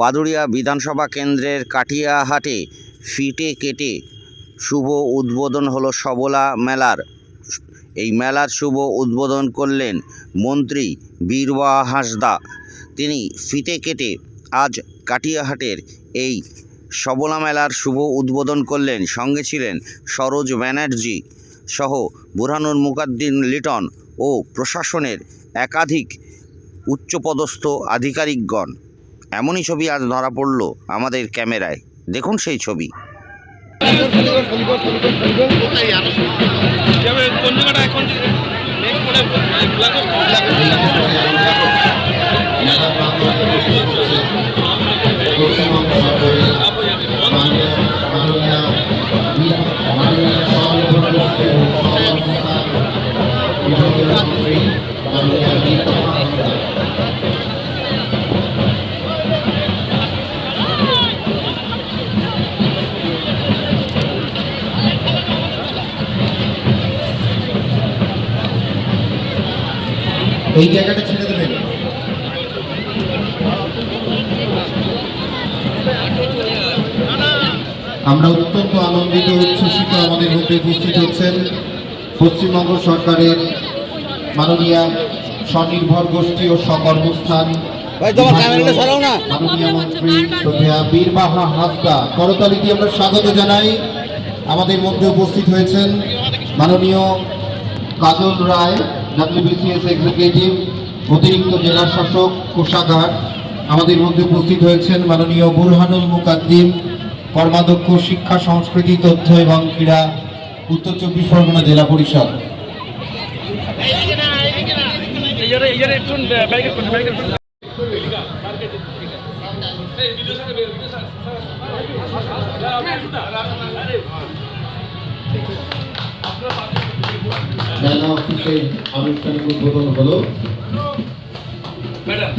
বাদুড়িয়া বিধানসভা কেন্দ্রের কাটিয়াহাটে ফিটে কেটে শুভ উদ্বোধন হলো সবলা মেলার। এই মেলার শুভ উদ্বোধন করলেন মন্ত্রী বীরবা হাঁসদা। তিনি ফিতে কেটে আজ কাটিয়াহাটের এই সবলা মেলার শুভ উদ্বোধন করলেন। সঙ্গে ছিলেন সরোজ ব্যানার্জি সহ বুরহানুর মুকাদ্দিন লিটন ও প্রশাসনের একাধিক উচ্চপদস্থ আধিকারিকগণ। এমনই ছবি আজ ধরা পড়ল আমাদের ক্যামেরায়। দেখুন সেই ছবি। যাবে কোন এই জায়গাটা ছেড়ে দেবেন। আমরা অত্যন্ত আনন্দিত উচ্ছ্বসিত আমাদের মধ্যে উপস্থিত হচ্ছেন পশ্চিমবঙ্গ সরকারের মাননীয় স্বনির্ভর গোষ্ঠী ও সকর্মস্থান মাননীয় মন্ত্রী শ্রদ্ধেয়া বীরবাহা হাসদা। করতালি দিয়ে আমরা স্বাগত জানাই। আমাদের মধ্যে উপস্থিত হয়েছেন মাননীয় কাজল রায় ডাব্লিউবিসিএস এক্সিকিউটিভ অতিরিক্ত জেলা শাসক কোষাগার আমাদের মধ্যে উপস্থিত হয়েছেন মাননীয় বুরহানুল মুকাদ্দিম কর্মাধ্যক্ষ শিক্ষা সংস্কৃতি তথ্য এবং ক্রীড়া উত্তর চব্বিশ পরগনা জেলা পরিষদ মেলা অফিসের আনুষ্ঠানিক উদ্বোধন হলো। ম্যাডাম